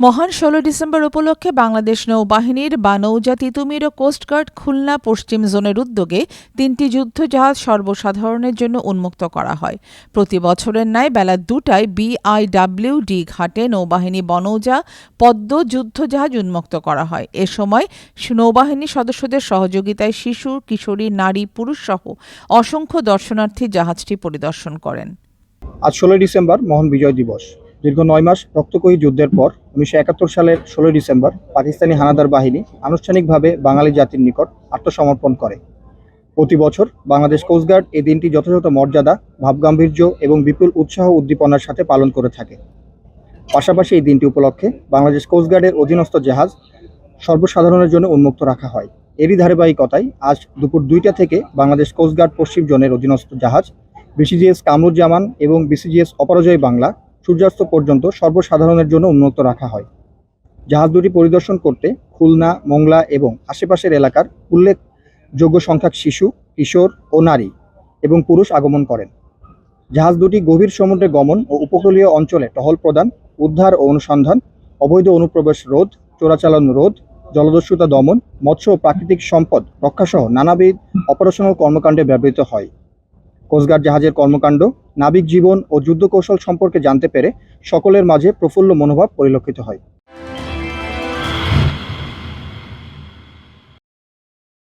মহান ষোলো ডিসেম্বর উপলক্ষে বাংলাদেশ নৌবাহিনীর বা তিতুমির ও কোস্টগার্ড খুলনা পশ্চিম জোনের উদ্যোগে তিনটি যুদ্ধজাহাজ সর্বসাধারণের জন্য উন্মুক্ত করা হয়। প্রতি বছরের ন্যায় বেলা দুটায় বিআইডব্লিউডি ঘাটে নৌবাহিনী বনৌজা পদ্ম যুদ্ধজাহাজ উন্মুক্ত করা হয়। এ সময় নৌবাহিনী সদস্যদের সহযোগিতায় শিশু, কিশোরী, নারী, পুরুষ সহ অসংখ্য দর্শনার্থী জাহাজটি পরিদর্শন করেন। আজ ষোলোই ডিসেম্বর মহান বিজয় দিবস। দীর্ঘ নয় মাস রক্তকয়ী যুদ্ধের পর উনিশশো একাত্তর সালের ষোলোই ডিসেম্বর পাকিস্তানি হানাদার বাহিনী আনুষ্ঠানিকভাবে বাঙালি জাতির নিকট আত্মসমর্পণ করে। প্রতি বছর বাংলাদেশ কোস্টগার্ড এই দিনটি যথাযথ মর্যাদা, ভাবগাম্ভীর্য এবং বিপুল উৎসাহ উদ্দীপনার সাথে পালন করে থাকে। পাশাপাশি এই দিনটি উপলক্ষে বাংলাদেশ কোস্টগার্ডের অধীনস্থ জাহাজ সর্বসাধারণের জন্য উন্মুক্ত রাখা হয়। এরই ধারাবাহিকতায় আজ দুপুর দুইটা থেকে বাংলাদেশ কোস্টগার্ড পশ্চিম জোনের অধীনস্থ জাহাজ বিসিজিএস কামরুজ্জামান এবং বিসিজিএস অপরাজয় বাংলা সূর্যাস্ত পর্যন্ত সর্বসাধারণের জন্য উন্মুক্ত রাখা হয়। জাহাজ দুটি পরিদর্শন করতে খুলনা, মোংলা এবং আশেপাশের এলাকার উল্লেখযোগ্য সংখ্যক শিশু, কিশোর ও নারী এবং পুরুষ আগমন করেন। জাহাজ দুটি গভীর সমুদ্রে গমন ও উপকূলীয় অঞ্চলে টহল প্রদান, উদ্ধার ও অনুসন্ধান, অবৈধ অনুপ্রবেশ রোধ, চোরাচালান রোধ, জলদস্যুতা দমন, মৎস্য ও প্রাকৃতিক সম্পদ রক্ষাসহ নানাবিধ অপারেশনাল কর্মকাণ্ডে ব্যবহৃত হয়। কোস্টগার্ড জাহাজের কর্মকাণ্ড, নাবিক জীবন ও যুদ্ধকৌশল সম্পর্কে জানতে পেরে সকলের মাঝে প্রফুল্ল মনোভাব পরিলক্ষিত হয়।